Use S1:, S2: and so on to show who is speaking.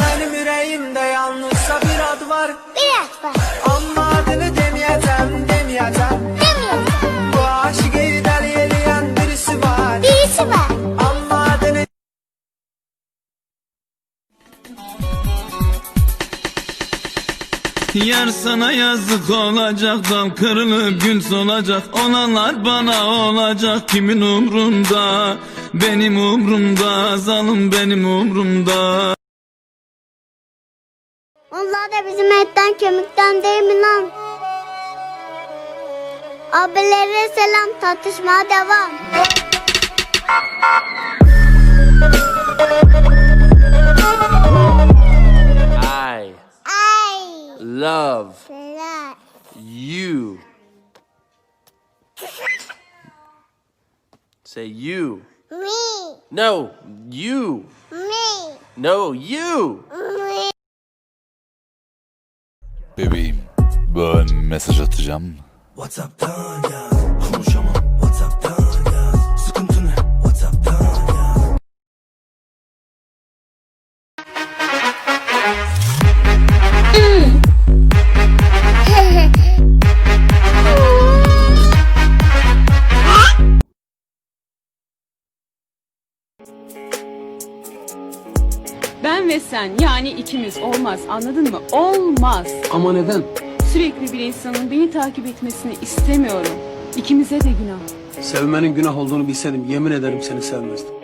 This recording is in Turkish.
S1: Benim yüreğimde yalnızca bir ad var
S2: Biraz var,
S1: Ama adını demeyeceğim demeyeceğim.
S3: Yar sana yazık olacak dal kırılıp gün solacak Olanlar bana olacak kimin umrunda Benim umrumda zalim benim umrumda
S2: Onlar da bizim etten kemikten değil mi lan? Abilere selam tartışmaya devam.
S4: You. Say you.
S2: Me.
S4: No, you.
S2: Me.
S4: No, you.
S2: Me.
S5: Bebeğim, ben mesaj atacağım.
S1: Whatsapp'tan yaz Konuşamam
S6: Ben ve sen yani ikimiz olmaz anladın mı? Olmaz.
S7: Ama neden?
S6: Sürekli bir insanın beni takip etmesini istemiyorum. İkimize de günah.
S7: Sevmenin günah olduğunu bilseydim yemin ederim seni sevmezdim.